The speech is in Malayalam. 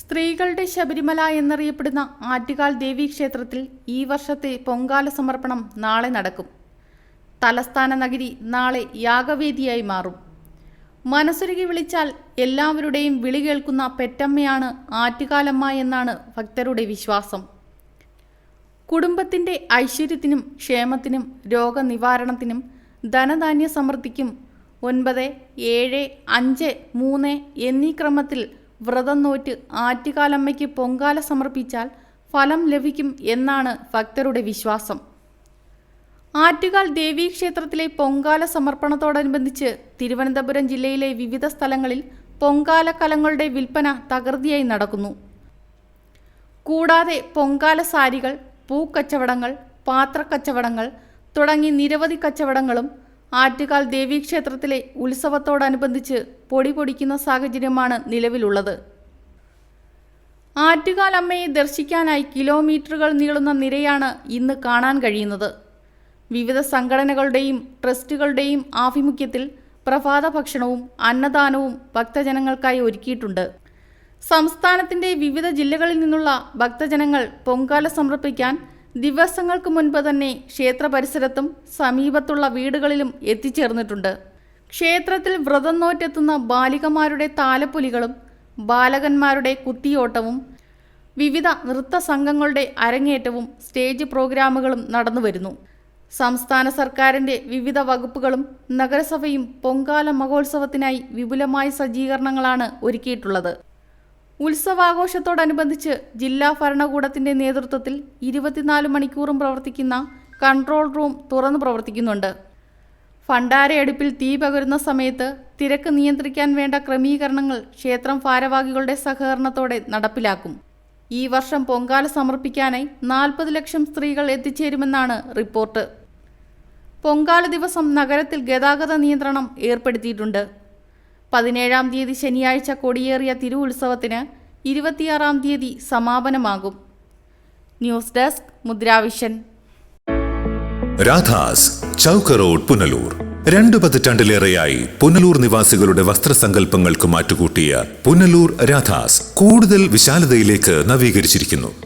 സ്ത്രീകളുടെ ശബരിമല എന്നറിയപ്പെടുന്ന ആറ്റുകാൽ ദേവീക്ഷേത്രത്തിൽ ഈ വർഷത്തെ പൊങ്കാല സമർപ്പണം നാളെ നടക്കും. തലസ്ഥാന നഗരി നാളെ യാഗവേദിയായി മാറും. മനസ്സൊരുകി വിളിച്ചാൽ എല്ലാവരുടെയും വിളി കേൾക്കുന്ന പെറ്റമ്മയാണ് ആറ്റുകാലമ്മ എന്നാണ് ഭക്തരുടെ വിശ്വാസം. കുടുംബത്തിന്റെ ഐശ്വര്യത്തിനും ക്ഷേമത്തിനും രോഗനിവാരണത്തിനും ധനധാന്യ സമൃദ്ധിക്കും ഒൻപത് ഏഴ് അഞ്ച് മൂന്ന് എന്നീ ക്രമത്തിൽ വ്രതം നോറ്റ് ആറ്റുകാലമ്മയ്ക്ക് പൊങ്കാല സമർപ്പിച്ചാൽ ഫലം ലഭിക്കും എന്നാണ് ഭക്തരുടെ വിശ്വാസം. ആറ്റുകാൽ ദേവീക്ഷേത്രത്തിലെ പൊങ്കാല സമർപ്പണത്തോടനുബന്ധിച്ച് തിരുവനന്തപുരം ജില്ലയിലെ വിവിധ സ്ഥലങ്ങളിൽ പൊങ്കാല കലങ്ങളുടെ വിൽപ്പന തകൃതിയായി നടക്കുന്നു. കൂടാതെ പൊങ്കാല സാരികൾ പൂക്കച്ചവടങ്ങൾ പാത്രക്കച്ചവടങ്ങൾ തുടങ്ങി നിരവധി കച്ചവടങ്ങളും ആറ്റുകാൽ ദേവീക്ഷേത്രത്തിലെ ഉത്സവത്തോടനുബന്ധിച്ച് പൊടി പൊടിക്കുന്ന സാഹചര്യമാണ് നിലവിലുള്ളത്. ആറ്റുകാൽ അമ്മയെ ദർശിക്കാനായി കിലോമീറ്ററുകൾ നീളുന്ന നിരയാണ് ഇന്ന് കാണാൻ കഴിയുന്നത്. വിവിധ സംഘടനകളുടെയും ട്രസ്റ്റുകളുടെയും ആഭിമുഖ്യത്തിൽ പ്രഭാത ഭക്ഷണവും അന്നദാനവും ഭക്തജനങ്ങൾക്കായി ഒരുക്കിയിട്ടുണ്ട്. സംസ്ഥാനത്തിന്റെ വിവിധ ജില്ലകളിൽ നിന്നുള്ള ഭക്തജനങ്ങൾ പൊങ്കാല സമർപ്പിക്കാൻ ദിവസങ്ങൾക്ക് മുൻപ് തന്നെ ക്ഷേത്ര പരിസരത്തും സമീപത്തുള്ള വീടുകളിലും എത്തിച്ചേർന്നിട്ടുണ്ട്. ക്ഷേത്രത്തിൽ വ്രതം നോറ്റെത്തുന്ന ബാലികമാരുടെ താലപ്പൊലികളും ബാലകന്മാരുടെ കുത്തിയോട്ടവും വിവിധ നൃത്ത സംഘങ്ങളുടെ അരങ്ങേറ്റവും സ്റ്റേജ് പ്രോഗ്രാമുകളും നടന്നുവരുന്നു സംസ്ഥാന സർക്കാരിന്റെ വിവിധ വകുപ്പുകളും നഗരസഭയും പൊങ്കാല മഹോത്സവത്തിനായി വിപുലമായ സജ്ജീകരണങ്ങളാണ് ഒരുക്കിയിട്ടുള്ളത്. ഉത്സവാഘോഷത്തോടനുബന്ധിച്ച് ജില്ലാ ഭരണകൂടത്തിന്റെ നേതൃത്വത്തിൽ ഇരുപത്തിനാല് മണിക്കൂറും പ്രവർത്തിക്കുന്ന കൺട്രോൾ റൂം തുറന്നു പ്രവർത്തിക്കുന്നുണ്ട്. ഭണ്ഡാരയടുപ്പിൽ തീ പകരുന്ന സമയത്ത് തിരക്ക് നിയന്ത്രിക്കാൻ വേണ്ട ക്രമീകരണങ്ങൾ ക്ഷേത്രം ഭാരവാഹികളുടെ സഹകരണത്തോടെ നടപ്പിലാക്കും. ഈ വർഷം പൊങ്കാല സമർപ്പിക്കാനായി നാൽപ്പത് ലക്ഷം സ്ത്രീകൾ എത്തിച്ചേരുമെന്നാണ് റിപ്പോർട്ട്. പൊങ്കാല ദിവസം നഗരത്തിൽ ഗതാഗത നിയന്ത്രണം ഏർപ്പെടുത്തിയിട്ടുണ്ട്. പതിനേഴാം തീയതി ശനിയാഴ്ച കൊടിയേറിയ തിരുവുത്സവത്തിന് ഇരുപത്തിയാറാം തീയതി സമാപനമാകും. ന്യൂസ് ഡെസ്ക് മുദ്രാവിഷൻ. രാധാസ് ചൗക്ക് റോഡ് പുനലൂർ. രണ്ടു പതിറ്റാണ്ടിലേറെയായി പുനലൂർ നിവാസികളുടെ വസ്ത്രസങ്കല്പങ്ങൾക്ക് മാറ്റുകൂട്ടിയ പുനലൂർ രാധാസ് കൂടുതൽ വിശാലതയിലേക്ക് നവീകരിച്ചിരിക്കുന്നു.